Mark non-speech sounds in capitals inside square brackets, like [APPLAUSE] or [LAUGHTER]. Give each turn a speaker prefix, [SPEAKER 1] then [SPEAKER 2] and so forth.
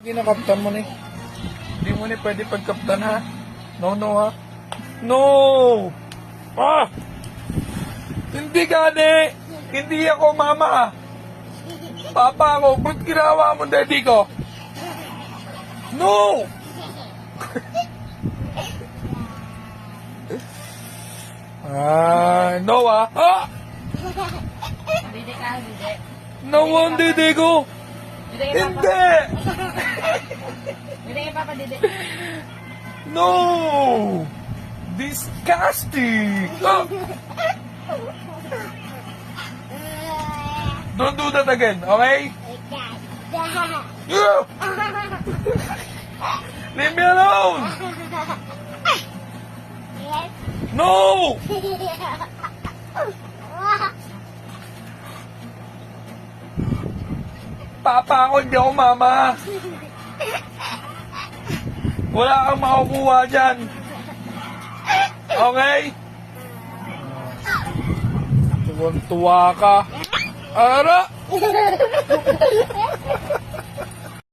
[SPEAKER 1] Ginakaptan mo ni. Hindi mo ni pwede pagkaptan ha. No, no ha. No! Ah! Hindi gani! Hindi ako mama! Papa ako, ba't ginawa mo daddy ko? No! ah, no ah! Ah!
[SPEAKER 2] Ka.
[SPEAKER 1] No ang didi ko!
[SPEAKER 2] Dide
[SPEAKER 1] Hindi!
[SPEAKER 2] Dide ka, papa, dide.
[SPEAKER 1] No! Disgusting! Ah! Don't do that again, okay? Yeah! Leave me alone! No! [LAUGHS] Papa ako, hindi ako mama. Wala kang makukuha dyan. Okay? Tuwan-tuwa ka. Ara!